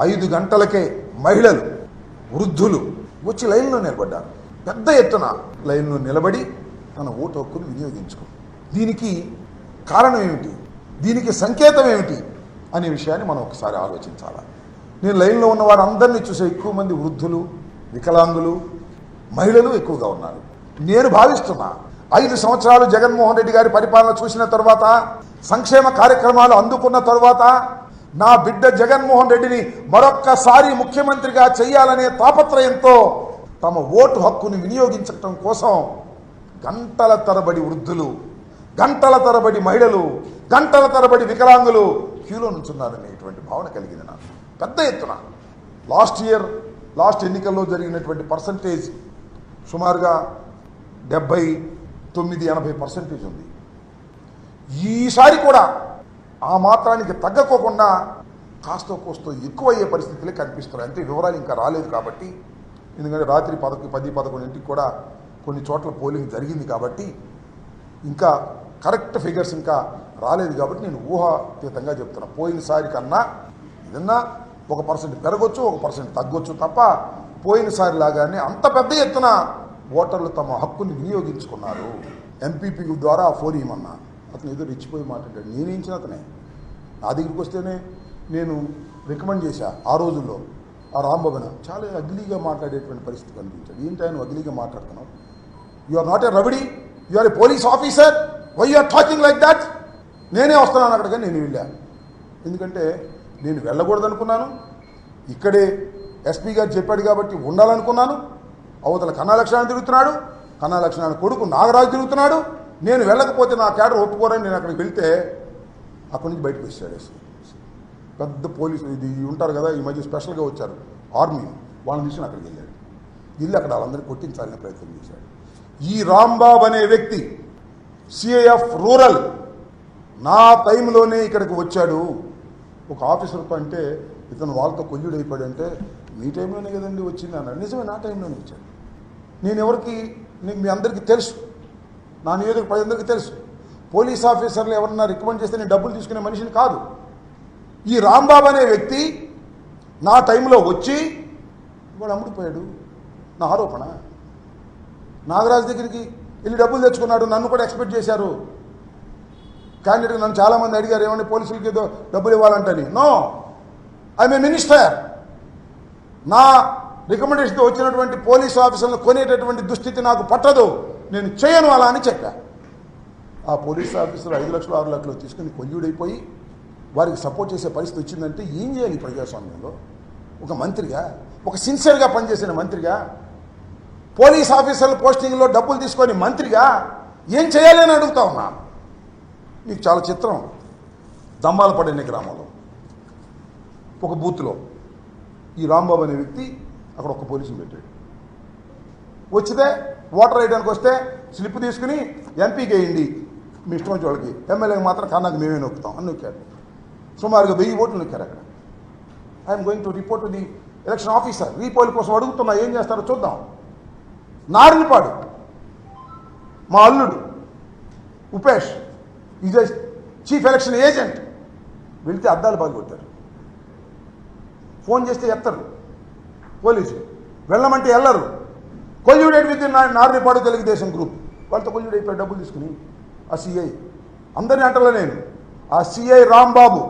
ఐదు గంటలకే మహిళలు వృద్ధులు వచ్చి లైన్లో నిలబడ్డారు. పెద్ద ఎత్తున లైన్లో నిలబడి తన ఓటు హక్కును వినియోగించుకుంది. దీనికి కారణం ఏమిటి? దీనికి సంకేతం ఏమిటి? అనే విషయాన్ని మనం ఒకసారి ఆలోచించాలి? నేను లైన్లో ఉన్న వారందరినీ చూసే ఎక్కువ మంది వృద్ధులు వికలాంగులు మహిళలు ఎక్కువగా ఉన్నారు. నేను భావిస్తున్నా ఐదు సంవత్సరాలు జగన్మోహన్ రెడ్డి గారి పరిపాలన చూసిన తర్వాత సంక్షేమ కార్యక్రమాలు అందుకున్న తర్వాత నా బిడ్డ జగన్మోహన్ రెడ్డిని మరొక్కసారి ముఖ్యమంత్రిగా చేయాలనే తాపత్రయంతో తమ ఓటు హక్కుని వినియోగించటం కోసం గంటల తరబడి వృద్ధులు గంటల తరబడి మహిళలు గంటల తరబడి వికలాంగులు క్యూలో నుంచున్నారనేటువంటి భావన కలిగింది నాకు. పెద్ద ఎత్తున. లాస్ట్ ఇయర్ లాస్ట్ ఎన్నికల్లో జరిగినటువంటి పర్సంటేజ్ సుమారుగా డెబ్బై తొమ్మిది ఎనభై పర్సెంటేజ్ ఉంది. ఈసారి కూడా ఆ మాత్రానికి తగ్గకోకుండా కాస్త కోస్తో ఎక్కువ అయ్యే పరిస్థితులే కనిపిస్తున్నాయి. అంటే వివరాలు ఇంకా రాలేదు కాబట్టి ఎందుకంటే రాత్రి పదకొ పది పదకొండింటికి కూడా కొన్ని చోట్ల పోలింగ్ జరిగింది కాబట్టి ఇంకా కరెక్ట్ ఫిగర్స్ ఇంకా రాలేదు కాబట్టి నేను ఊహాతీతంగా చెప్తున్నా. పోయినసారి కన్నా ఏదన్నా ఒక పర్సెంట్ పెరగొచ్చు ఒక పర్సెంట్ తగ్గొచ్చు తప్ప పోయినసారి లాగానే అంత పెద్ద ఎత్తున ఓటర్లు తమ హక్కుని వినియోగించుకున్నారు. ఎంపీపీ ద్వారా ఫోన్ ఇవ్వమన్నా అతను ఏదో రెచ్చిపోయి మాట్లాడాడు నేనేంచిన అతనే? నా దగ్గరికి వస్తేనే నేను రికమెండ్ చేశా ఆ రోజుల్లో ఆ రాంబాబున చాలా అగ్లీగా మాట్లాడేటువంటి పరిస్థితి కనిపించాడు. ఏంటి ఆయన అగ్లీగా మాట్లాడుతున్నావు? You are not a rowdy you are a police officer why you are talking like that నేనే వస్తున్నాను అక్కడికి నేను వెళ్ళాను ఎందుకంటే నేను వెళ్ళకూడదు అనుకున్నాను. ఇక్కడే ఎస్పీ గారు చెప్పాడు కాబట్టి ఉండాలనుకున్నాను. అవతల కన్నాలక్షణాన్ని తిరుగుతున్నాడు. కన్నాలక్షణాన్ని కొడుకు నాగరాజు తిరుగుతున్నాడు. నేను వెళ్ళకపోతే నా కేడర్ ఒప్పుకోరని నేను అక్కడికి వెళ్తే అక్కడి నుంచి బయటకు వచ్చాడు పెద్ద పోలీసు ఇది ఉంటారు కదా ఈ మధ్య స్పెషల్గా వచ్చారు. ఆర్మీ వాళ్ళని తీసుకుని అక్కడికి వెళ్ళాడు. వెళ్ళి అక్కడ వాళ్ళందరినీ కొట్టించాలనే ప్రయత్నం చేశాడు. ఈ రాంబాబు అనే వ్యక్తి సిఐఎఫ్ రూరల్ నా టైంలోనే ఇక్కడికి వచ్చాడు. ఒక ఆఫీసర్తో అంటే ఇతను వాళ్ళతో కొల్లుడు అయిపోయాడంటే మీ టైంలోనే కదండి వచ్చింది? అన్నాడు. నిజమే నా టైంలోనే వచ్చాడు. నేను ఎవరికి నీకు మీ అందరికీ తెలుసు. నా నియోజక ప్రజలందరికీ తెలుసు. పోలీస్ ఆఫీసర్లు ఎవరన్నా రికమెండ్ చేస్తే నేను డబ్బులు తీసుకునే మనిషిని కాదు. ఈ రాంబాబు అనే వ్యక్తి నా టైంలో వచ్చి వాడు అమ్ముడిపోయాడు. నా ఆరోపణ. నాగరాజు దగ్గరికి వెళ్ళి డబ్బులు తెచ్చుకున్నాడు. నన్ను కూడా ఎక్స్పెక్ట్ చేశారు. క్యాండిడేట్ నన్ను చాలామంది అడిగారు ఏమంటే పోలీసులకి ఏదో డబ్బులు ఇవ్వాలంటని? నో. I'm a minister. నా రికమెండేషన్తో వచ్చినటువంటి పోలీస్ ఆఫీసర్లను కొనేటటువంటి దుస్థితి నాకు పట్టదు. నేను చేయను అలా అని చెప్పా. ఆ పోలీస్ ఆఫీసర్ ఐదు లక్షలు ఆరు లక్షలు తీసుకుని కొల్లుడైపోయి వారికి సపోర్ట్ చేసే పరిస్థితి వచ్చిందంటే ఏం చేయాలి ఈ ప్రజాస్వామ్యంలో? ఒక మంత్రిగా ఒక సిన్సియర్గా పనిచేసిన మంత్రిగా పోలీస్ ఆఫీసర్ల పోస్టింగ్లో డబ్బులు తీసుకొని మంత్రిగా ఏం చేయాలి అని అడుగుతా ఉన్నా? మీకు చాలా చిత్రం. దమ్మాలపడిన గ్రామంలో. ఒక బూత్లో. ఈ రాంబాబు అనే వ్యక్తి అక్కడ ఒక పోలీసుని పెట్టాడు. వచ్చితే ఓటర్ వేయడానికి వస్తే స్లిప్ తీసుకుని ఎంపీకి వేయండి. మీ ఇష్టం వచ్చే వాళ్ళకి. ఎమ్మెల్యేకి మాత్రం కన్నాకు మేమే నొక్కుతాం. అని నొక్కాడు సుమారుగా వెయ్యి ఓట్లు నొక్కారు అక్కడ. I'm going to report the election officer repoll కోసం అడుగుతున్నా ఏం చేస్తారో చూద్దాం. నారినిపాడు మా అల్లుడు Upesh is chief election agent వెళితే అద్దాలు బాగుపడతారు ఫోన్ చేస్తే ఎత్తరు పోలీసు వెళ్ళమంటే వెళ్ళరు colluded with Narinipadu Telugu Desam group వాళ్ళతో కొల్యూడ్ అయిపోయి డబ్బులు తీసుకుని ఆ సిఐ అందరిని అంటలే నేను. ఆ CI Rambabu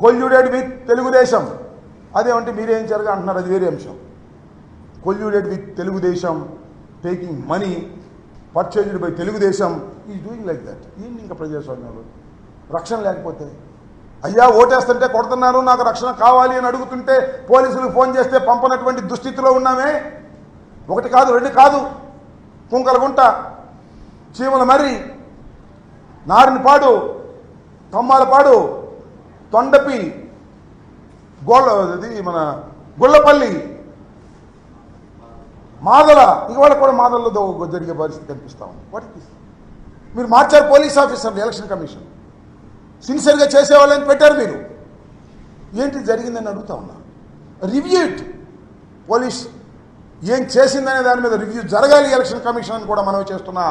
colluded with Telugudesam. అదేమంటే మీరేం జరగా అంటున్నారు అది వేరే అంశం. Colluded with Telugudesam taking money purchased by Telugudesam is doing like that ఏంటి ఇంకా ప్రజాస్వామ్యంలో? రక్షణ లేకపోతే? అయ్యా ఓటేస్తుంటే కొడుతున్నారు నాకు రక్షణ కావాలి అని అడుగుతుంటే పోలీసులు ఫోన్ చేస్తే పంపనటువంటి దుస్థితిలో ఉన్నామే? ఒకటి కాదు రెండు కాదు. కుంకలగుంట చీమల మర్రి నారినపాడు కమ్మాలపాడు తొండపి గోళ్ళ ఇది మన గుళ్ళపల్లి మాదల ఇవాళ కూడా మాదల్లో జరిగే పరిస్థితి కనిపిస్తా ఉంది. వాటికి మీరు మార్చారు పోలీస్ ఆఫీసర్ ఎలక్షన్ కమిషన్. సిన్సియర్గా చేసేవాళ్ళని పెట్టారు మీరు. ఏంటి జరిగిందని అడుగుతా ఉన్నా. రివ్యూ ఇట్ పోలీస్ ఏం చేసిందనే దాని మీద రివ్యూ జరగాలి ఎలక్షన్ కమిషన్ అని కూడా మనం చేస్తున్నా.